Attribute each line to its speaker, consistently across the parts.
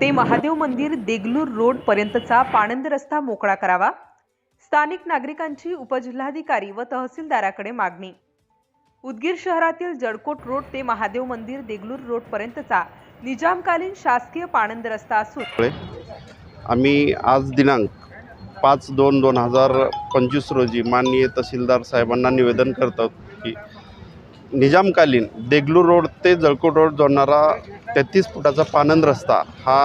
Speaker 1: ते महादेव मंदिर देगलूर रोड पर्यंतचा पाणंद रस्ता मोकळा करावा. स्थानिक नागरिकांची उपजिल्हाधिकारी व तहसीलदाराकडे मागणी. उदगीर शहरातील जडकोट रोड ते महादेव मंदिर देगलूर रोड पर्यंतचा निजामकालीन शासकीय पाणंद रस्ता असून
Speaker 2: आम्ही आज दिनांक पाच दोन दोन हजार पंचवीस रोजी माननीय तहसीलदार साहेबांना निवेदन करतो की निजामकालीन देगलूर रोड ते जळकोट रोड जोडणारा तेहतीस फुटाचा पानंद रस्ता हा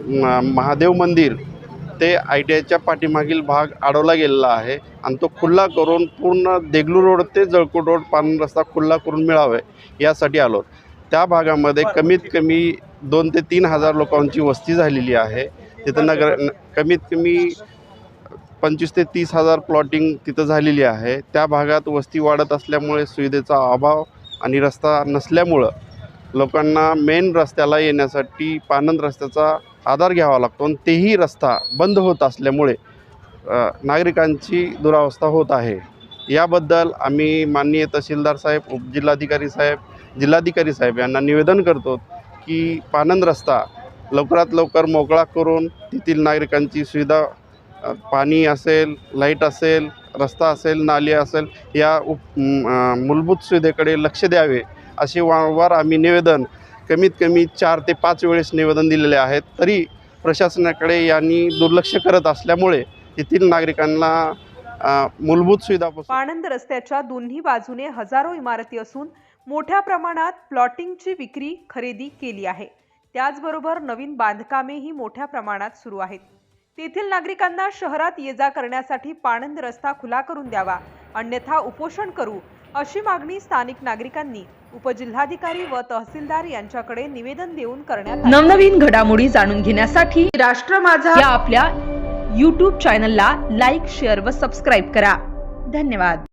Speaker 2: म- महादेव मंदिर ते आय टी आयच्या पाठीमागील भाग अडवला गेलेला आहे आणि तो खुल्ला करून पूर्ण देगलूर रोड ते जळकोट रोड पानंद रस्ता खुल्ला करून मिळावे यासाठी आलो. त्या भागामध्ये कमीत कमी दोन ते तीन हजार लोकांची वस्ती झालेली आहे. तिथं नगर कमीत कमी पंचवीस ते तीस हजार प्लॉटिंग तिथं झालेली आहे. त्या भागात वस्ती वाढत असल्यामुळे सुविधेचा अभाव आणि रस्ता नसल्यामुळं लोकांना मेन रस्त्याला येण्यासाठी पानंद रस्त्याचा आधार घ्यावा लागतो आणि तेही रस्ता बंद होत असल्यामुळे नागरिकांची दुरावस्था होत आहे. याबद्दल आम्ही माननीय तहसीलदार साहेब उपजिल्हाधिकारी साहेब जिल्हाधिकारी साहेब यांना निवेदन करतो की पानंद रस्ता लवकरात लवकर मोकळा करून तेथील नागरिकांची सुविधा पाणी असेल लाइट असेल रस्ता असेल नाली असेल या उप मूलभूत सुविधेकडे लक्ष द्यावे असे वारंवार आम्ही निवेदन कमीत कमी चार ते पाच वेळेस निवेदन दिलेले आहेत. तरी प्रशासनाकडे यांनी दुर्लक्ष करत असल्यामुळे येथील नागरिकांना मूलभूत सुविधा
Speaker 1: पाणंद रस्त्याच्या दोन्ही बाजूने हजारो इमारती असून मोठ्या प्रमाणात प्लॉटिंगची विक्री खरेदी केली आहे. त्याचबरोबर नवीन बांधकामेही मोठ्या प्रमाणात सुरू आहेत. तेथील नागरिकांना शहरात ये जा करण्यासाठी पाणंद रस्ता खुला करून द्यावा अन्यथा उपोषण करू अशी मागणी स्थानिक नागरिकांनी उपजिल्हाधिकारी व तहसीलदार यांच्याकडे निवेदन देऊन करण्यात नवनवीन घडामोडी जाणून घेण्यासाठी राष्ट्र माझा या आपल्या यूट्यूब चॅनलला लाईक शेअर व सबस्क्राईब करा. धन्यवाद.